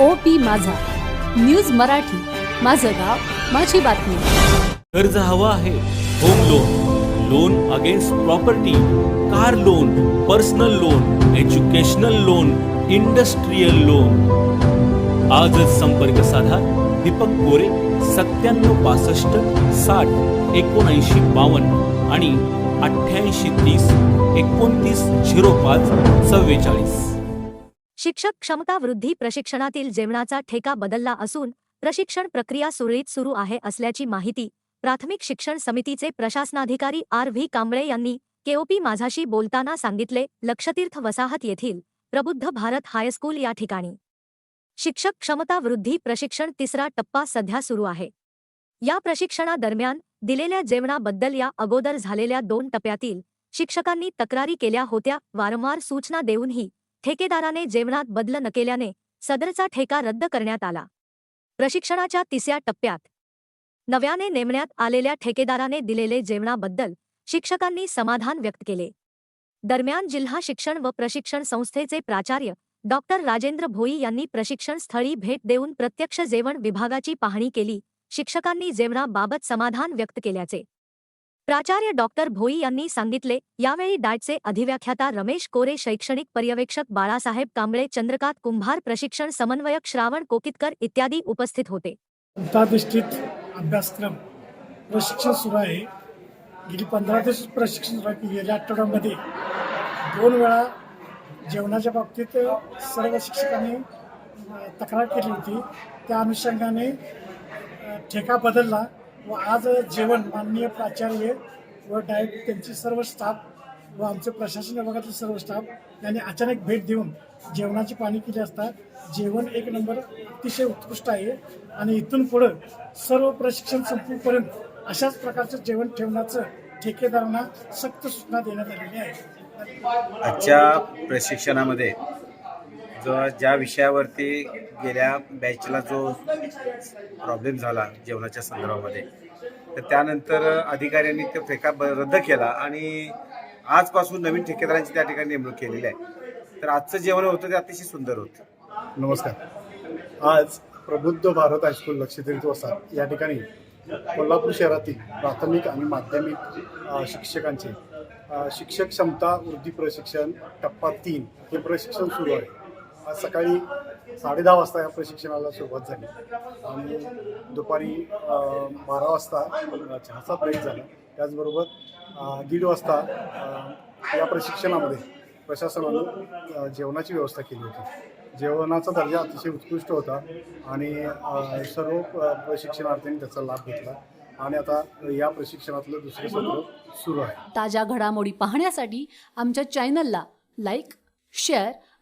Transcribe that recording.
O P माझा. News Marathi. माझं गाव माझी बातमी. कर्ज हवं आहे. Home loan. Loan against property car loan personal loan educational loan industrial loan आजच संपर्क साधा. दीपक गोरे सत्त्याण्णव पासष्ट साठ एकोणऐंशी बावन्न आणि अठ्ठ्याऐंशी तीस एकोणतीस झिरो पाच चव्वेचाळीस शिक्षक क्षमता वृद्धी प्रशिक्षणातील जेवणाचा ठेका बदलला असून प्रशिक्षण प्रक्रिया सुरळीत सुरू आहे असल्याची माहिती प्राथमिक शिक्षण समितीचे प्रशासनाधिकारी आर व्ही कांबळे यांनी केओपी माझाशी बोलताना सांगितले लक्षतीर्थ वसाहत येथील प्रबुद्ध भारत हायस्कूल या ठिकाणी. शिक्षक क्षमता वृद्धी प्रशिक्षण तिसरा टप्पा सध्या सुरू आहे. या प्रशिक्षणादरम्यान दिलेल्या जेवणाबद्दल या अगोदर झालेल्या दोन टप्प्यातील शिक्षकांनी तक्रारी केल्या होत्या वारंवार सूचना देऊनही ठेकेदाराने जेवणात बदल न केल्याने सदरचा ठेका रद्द करण्यात आला. प्रशिक्षणाच्या तिसऱ्या टप्प्यात. नव्याने नेमण्यात आलेल्या ठेकेदाराने दिलेले जेवणाबद्दल शिक्षकांनी समाधान व्यक्त केले. दरम्यान जिल्हा शिक्षण व प्रशिक्षण संस्थेचे प्राचार्य डॉक्टर राजेंद्र भोई यांनी प्रशिक्षण स्थळी भेट देऊन प्रत्यक्ष जेवण विभागाची पाहणी केली. शिक्षकांनी जेवणाबाबत समाधान व्यक्त केल्याचे प्राचार्य डॉक्टर भोई यांनी सांगितले यावेळी डाएटचे अधिव्याख्याता रमेश कोरे शैक्षणिक पर्यवेक्षक बाळासाहेब कांबळे चंद्रकांत कुंभार प्रशिक्षण समन्वयक श्रावण कोकितकर इत्यादी उपस्थित होते. अंतर्धिष्ठित अभ्यासक्रम प्रशिक्षण सुरू आहे. गेली पंधरा दिवस प्रशिक्षण सुरू आहे. गेल्या आठवड्यामध्ये दोन वेळा जेवणाच्या बाबतीत सर्व शिक्षकांनी तक्रार केली होती. त्या अनुषंगाने ठेका बदलला. व आज जेवण माननीय प्राचार्य व डायरेक्ट त्यांची सर्व स्टाफ व आमचे प्रशासन विभागातील सर्व स्टाफ यांनी अचानक भेट देऊन जेवणाची पाणी केली असता जेवण एक नंबर अतिशय उत्कृष्ट आहे आणि इथून पुढं सर्व प्रशिक्षण संपूपर्यंत अशाच प्रकारचं जेवण ठेवण्याचं ठेकेदारांना सक्त सूचना देण्यात आलेली आहे. आजच्या प्रशिक्षणामध्ये जो ज्या विषयावरती गेल्या बॅचला जो प्रॉब्लेम झाला जेवणाच्या संदर्भामध्ये तर त्यानंतर अधिकाऱ्यांनी तो ठेका ब रद्द केला आणि आजपासून नवीन ठेकेदारांची त्या ठिकाणी नेमणूक केलेली आहे. तर आजचं जेवण होतं ते अतिशय सुंदर होतं. नमस्कार. आज प्रबुद्ध भारत हायस्कूल लक्षद्वीप वसाहत या ठिकाणी कोल्हापूर शहरातील प्राथमिक आणि माध्यमिक शिक्षकांचे शिक्षक क्षमता वृद्धी प्रशिक्षण टप्पा तीन हे प्रशिक्षण सुरू आहे. आज सकाळी साडे दहा वाजता या प्रशिक्षणाला सुरुवात झाली. आणि दुपारी बारा वाजता चहाचा ब्रेक झाला. त्याचबरोबर दीड वाजता या प्रशिक्षणामध्ये प्रशासनानं जेवणाची व्यवस्था केली होती. जेवणाचा दर्जा अतिशय उत्कृष्ट होता आणि सर्व प्रशिक्षणार्थ्यांनी प्रशिक्षणार्थींनी त्याचा लाभ घेतला. आणि आता या प्रशिक्षणातलं दुसरं सत्र सुरू आहे. ताज्या घडामोडी पाहण्यासाठी आमच्या चॅनलला लाईक शेअर